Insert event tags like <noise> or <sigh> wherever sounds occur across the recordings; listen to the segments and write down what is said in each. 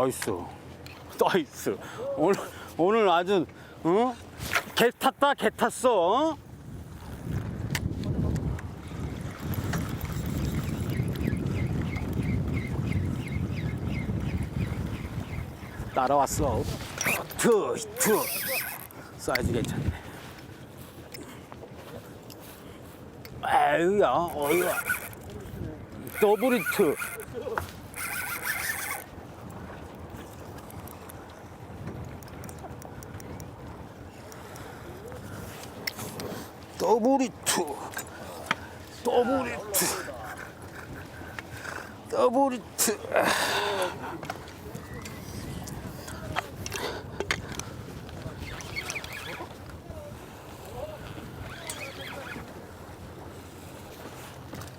나이스. 나이스. 오늘, 오늘 아주, 어? 개 탔다, 개 탔어. 어? 따라왔어. 히트, 히트. 사이즈 괜찮네. 에휴야, 어이야. 더블 히트. 더블 히트. 더블 히트. 더블 히트.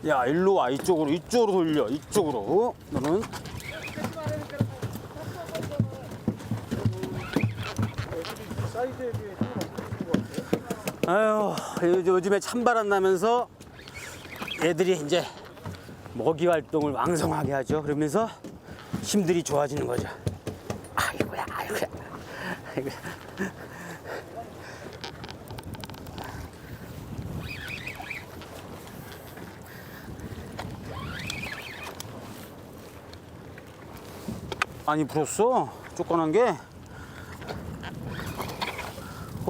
야, 일로 와. 이쪽으로, 이쪽으로 돌려. 이쪽으로. 어? 너는? 사이즈에 비해 아유, 요- 요즘에 찬바람 나면서 애들이 이제 먹이 활동을 왕성하게 하죠. 그러면서 힘들이 좋아지는 거죠. 아이고야, 아이고야. 아이고야. 많이 불었어. 조그만 게.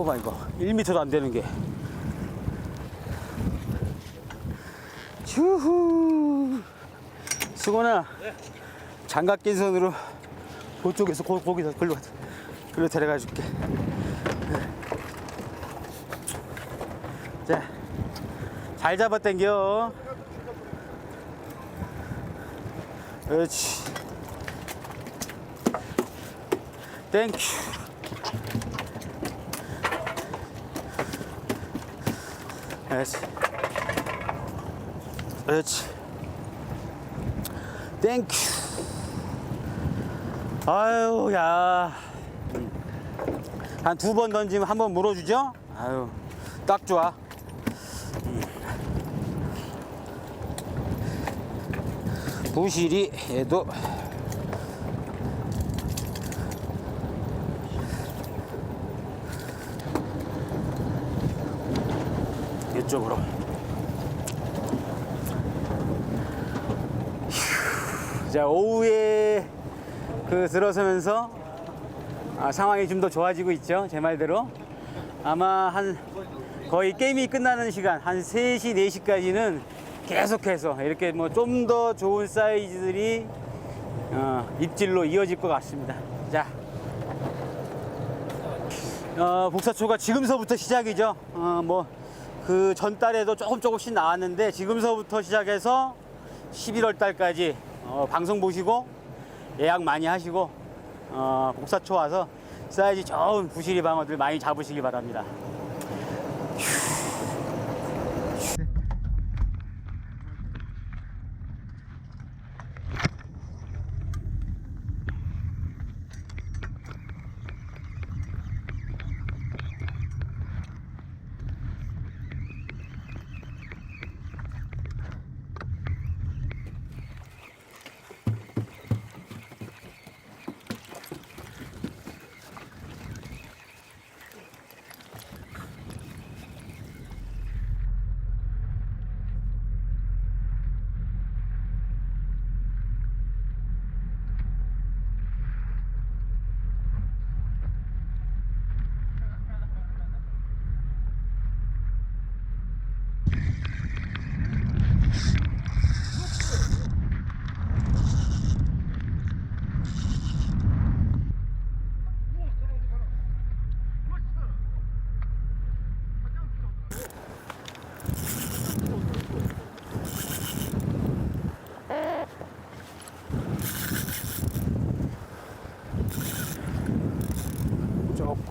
봐봐 이거. 1m도 안 되는 게. 휴후. 수건아 장갑 낀 손으로 그쪽에서 거, 거기서 글로 가- 글로 데려가 줄게. 자 잘 잡아 당겨. 그렇지. 땡큐 그렇지. 그렇지. 땡큐. 아유, 야. 한 두 번 던지면 한 번 물어주죠? 아유, 딱 좋아. 음. 부실이 얘도 이쪽으로. 휴, 자 오후에 그 들어서면서 아, 상황이 좀 더 좋아지고 있죠 제 말대로 아마 한 거의 게임이 끝나는 시간 한 3시 4시까지는 계속해서 이렇게 뭐 좀 더 좋은 사이즈들이 어, 입질로 이어질 것 같습니다 자 어, 복사초가 지금서부터 시작이죠. 어, 뭐, 그 전달에도 조금 조금씩 나왔는데, 지금서부터 시작해서 11월 달까지, 어, 방송 보시고, 예약 많이 하시고, 어, 복사초 와서 사이즈 좋은 부시리 방어들 많이 잡으시기 바랍니다.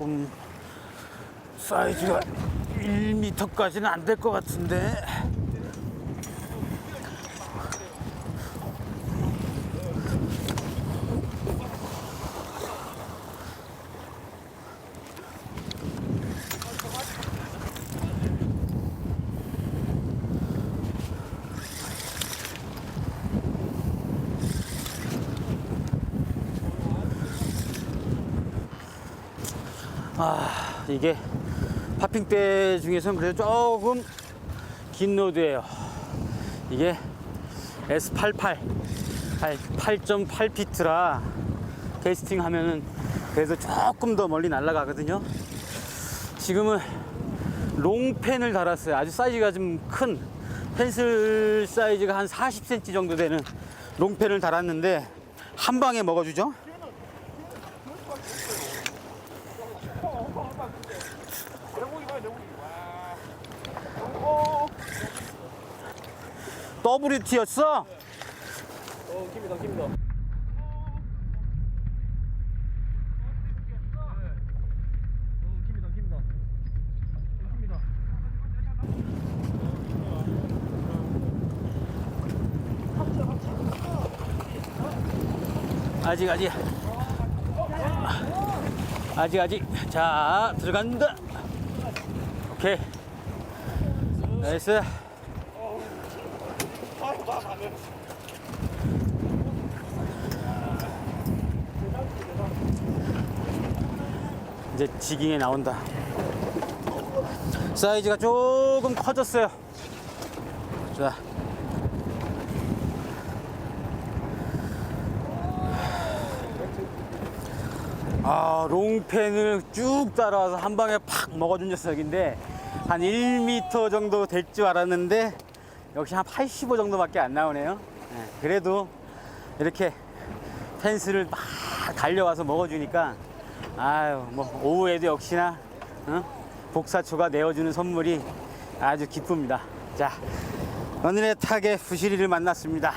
조금 사이즈가 1m까지는 안 될 것 같은데. 아, 이게 파핑대 중에서는 그래도 조금 긴 로드예요. 이게 S88 8.8피트라 캐스팅 하면은 그래서 조금 더 멀리 날아가거든요. 지금은 롱펜을 달았어요. 아주 사이즈가 좀 큰 펜슬 사이즈가 한 40cm 정도 되는 롱펜을 달았는데 한 방에 먹어주죠. WT였어? 어, 깁니다, 깁니다. 아직 아직 아직 아직 자 들어간다 오케이 나이스 이제 지깅에 나온다. 사이즈가 조금 커졌어요. 자 아, 롱펜을 쭉 따라와서 한 방에 팍 먹어준 녀석인데 한 1m 정도 될 줄 알았는데 역시 한 85 정도밖에 안 나오네요. 예, 그래도 이렇게 펜스를 막 달려와서 먹어주니까 아유 뭐 오후에도 역시나 어? 복사초가 내어주는 선물이 아주 기쁩니다. 자 오늘의 타겟 부시리를 만났습니다.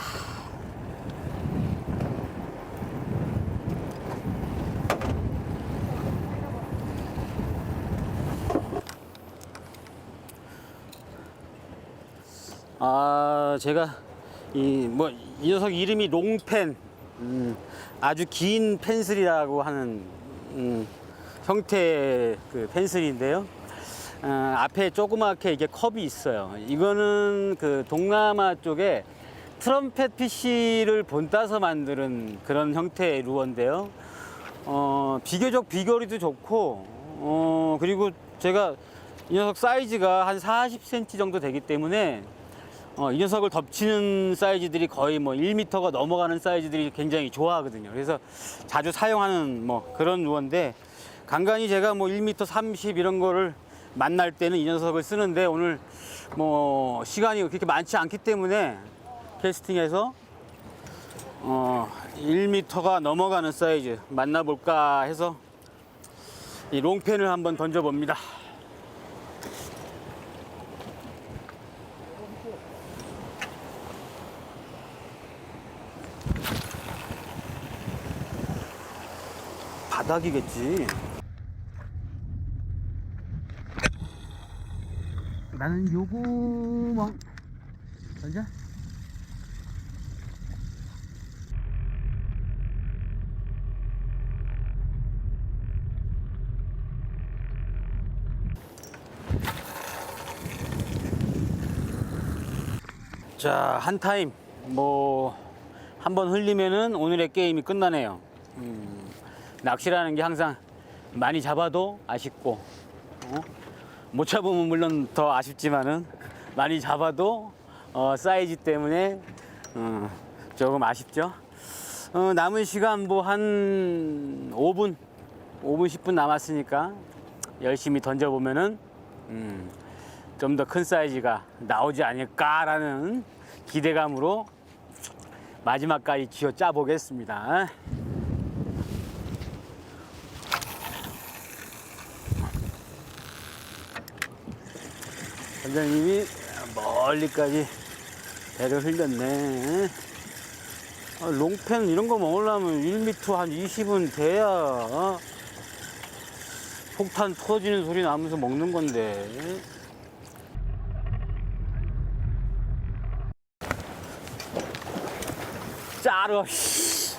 아 제가 이 뭐 이 녀석 이름이 롱펜 음, 아주 긴 펜슬이라고 하는 음, 형태의 그 펜슬인데요. 어, 앞에 조그맣게 이게 컵이 있어요. 이거는 그 동남아 쪽에 트럼펫 PC를 본따서 만드는 그런 형태의 루어인데요. 어, 비교적 비거리도 좋고, 어, 그리고 제가 이 녀석 사이즈가 한 40cm 정도 되기 때문에 어, 이 녀석을 덮치는 사이즈들이 거의 뭐 1m가 넘어가는 사이즈들이 굉장히 좋아하거든요. 그래서 자주 사용하는 뭐 그런 루어인데 간간히 제가 뭐 1m 30 이런 거를 만날 때는 이 녀석을 쓰는데 오늘 뭐 시간이 그렇게 많지 않기 때문에 캐스팅해서 어 1m가 넘어가는 사이즈 만나볼까 해서 이 롱펜을 한번 던져봅니다. 바닥이겠지. 나는 요구멍 던져. 자, 한 타임 뭐 한 번 흘리면은 오늘의 게임이 끝나네요. 음, 낚시라는 게 항상 많이 잡아도 아쉽고 어? 못 잡으면 물론 더 아쉽지만은 많이 잡아도 어, 사이즈 때문에 어, 조금 아쉽죠. 어, 남은 시간 뭐 한 5분, 5분 10분 남았으니까 열심히 던져보면은 음, 좀 더 큰 사이즈가 나오지 않을까라는 기대감으로 마지막까지 쥐어 짜 보겠습니다. 선장님이 멀리까지 배를 흘렸네. 아, 롱펜 이런 거 먹으려면 1m 한 20은 돼야 어? 폭탄 터지는 소리 나면서 먹는 건데. 짜러. 씨.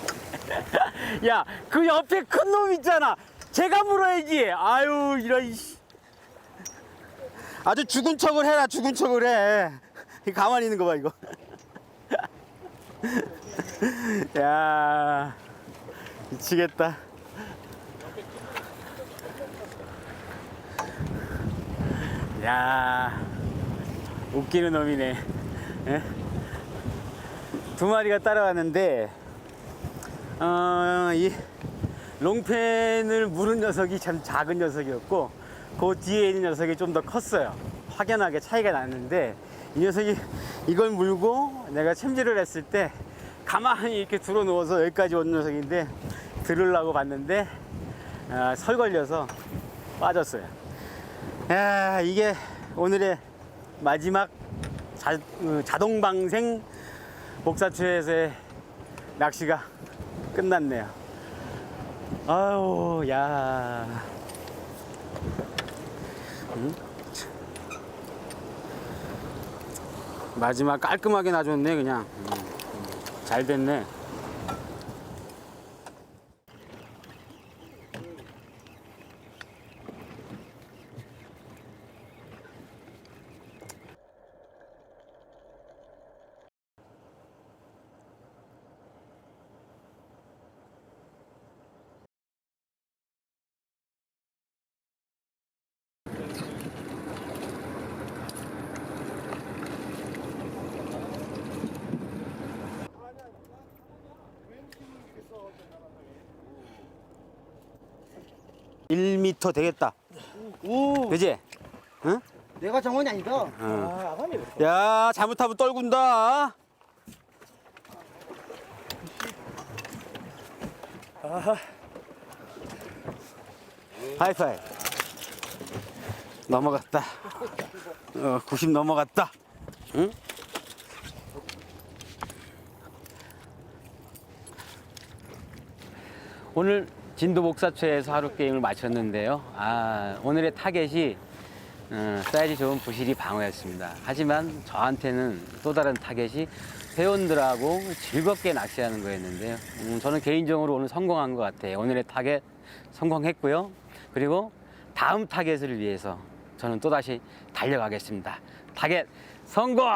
<laughs> 야, 그 옆에 큰 놈 있잖아. 제가 물어야지. 아유, 이런. 씨. 아주 죽은 척을 해라, 죽은 척을 해. <laughs> 가만히 있는 거 봐, 이거. <laughs> 야, 미치겠다. 야 웃기는 놈이네. 예? 두 마리가 따라왔는데 어, 이 롱펜을 물은 녀석이 참 작은 녀석이었고 그 뒤에 있는 녀석이 좀 더 컸어요. 확연하게 차이가 났는데 이 녀석이 이걸 물고 내가 챔질을 했을 때 가만히 이렇게 들어 누워서 여기까지 온 녀석인데 들으려고 봤는데 아, 설 걸려서 빠졌어요. 야, 이게 오늘의 마지막 자, 어, 자동 방생 목사초에서의 낚시가 끝났네요. 아유, 야. 마지막 깔끔하게 놔줬네, 그냥. 음, 음. 잘 됐네. 일 미터 되겠다. 오, 그지? 응? 내가 정원이 아니다. 응. 아, 아가미. 야, 잘못하면 떨군다. 하이파이. 넘어갔다. 어, 90 넘어갔다. 응? 오늘 진도 목사초에서 하루 게임을 마쳤는데요. 아, 오늘의 타겟이 어, 사이즈 좋은 부실이 방어였습니다. 하지만 저한테는 또 다른 타겟이 회원들하고 즐겁게 낚시하는 거였는데요. 음, 저는 개인적으로 오늘 성공한 것 같아요. 오늘의 타겟 성공했고요. 그리고 다음 타겟을 위해서 저는 또다시 달려가겠습니다. 타겟 성공!